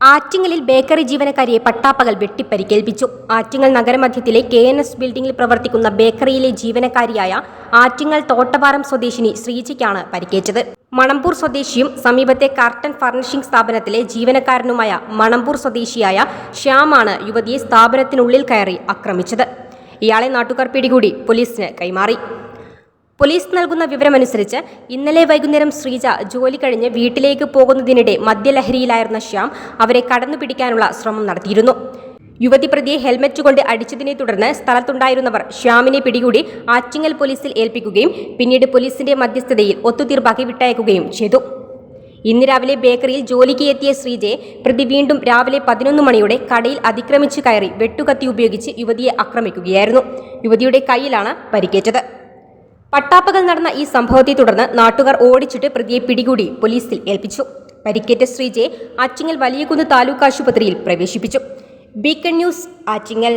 ആറ്റിങ്ങലിൽ ബേക്കറി ജീവനക്കാരിയെ പട്ടാപ്പകൽ വെട്ടിപ്പരിക്കേൽപ്പിച്ചു. ആറ്റിങ്ങൽ നഗരമധ്യത്തിലെ കെ എൻ എസ് ബിൽഡിംഗിൽ പ്രവർത്തിക്കുന്ന ബേക്കറിയിലെ ജീവനക്കാരിയായ ആറ്റിങ്ങൽ തോട്ടപാറം സ്വദേശിനി ശ്രീജയ്ക്കാണ് പരിക്കേറ്റത്. മണമ്പൂർ സ്വദേശിയും സമീപത്തെ കാർട്ടൺ ഫർണിഷിംഗ് സ്ഥാപനത്തിലെ ജീവനക്കാരനുമായ മണമ്പൂർ സ്വദേശിയായ ശ്യാമാണ് യുവതിയെ സ്ഥാപനത്തിനുള്ളിൽ കയറി ആക്രമിച്ചത്. ഇയാളെ നാട്ടുകാർ പിടികൂടി പോലീസിന് കൈമാറി. പോലീസ് നൽകുന്ന വിവരമനുസരിച്ച് ഇന്നലെ വൈകുന്നേരം ശ്രീജ ജോലി കഴിഞ്ഞ് വീട്ടിലേക്ക് പോകുന്നതിനിടെ മദ്യലഹരിയിലായിരുന്ന ശ്യാം അവരെ കടന്നുപിടിക്കാനുള്ള ശ്രമം നടത്തിയിരുന്നു. യുവതി പ്രതിയെ ഹെൽമറ്റ് കൊണ്ട് അടിച്ചതിനെ തുടർന്ന് സ്ഥലത്തുണ്ടായിരുന്നവർ ശ്യാമിനെ പിടികൂടി ആറ്റിങ്ങൽ പോലീസിൽ ഏൽപ്പിക്കുകയും പിന്നീട് പോലീസിന്റെ മധ്യസ്ഥതയിൽ ഒത്തുതീർപ്പാക്കി വിട്ടയക്കുകയും ചെയ്തു. ഇന്ന് രാവിലെ ബേക്കറിയിൽ ജോലിക്ക് എത്തിയ ശ്രീജയെ പ്രതി വീണ്ടും രാവിലെ പതിനൊന്ന് മണിയോടെ കടയിൽ അതിക്രമിച്ചു കയറി വെട്ടുകത്തി ഉപയോഗിച്ച് യുവതിയെ ആക്രമിക്കുകയായിരുന്നു. യുവതിയുടെ കയ്യിലാണ് പരിക്കേറ്റത്. പട്ടാപ്പകൽ നടന്ന ഈ സംഭവത്തെ തുടർന്ന് നാട്ടുകാർ ഓടിച്ചിട്ട് പ്രതിയെ പിടികൂടി പോലീസിൽ ഏൽപ്പിച്ചു. പരിക്കേറ്റ ശ്രീജയെ ആറ്റിങ്ങൽ വലിയകുന്ന് താലൂക്ക് ആശുപത്രിയിൽ പ്രവേശിപ്പിച്ചു. Beacon news Attingal.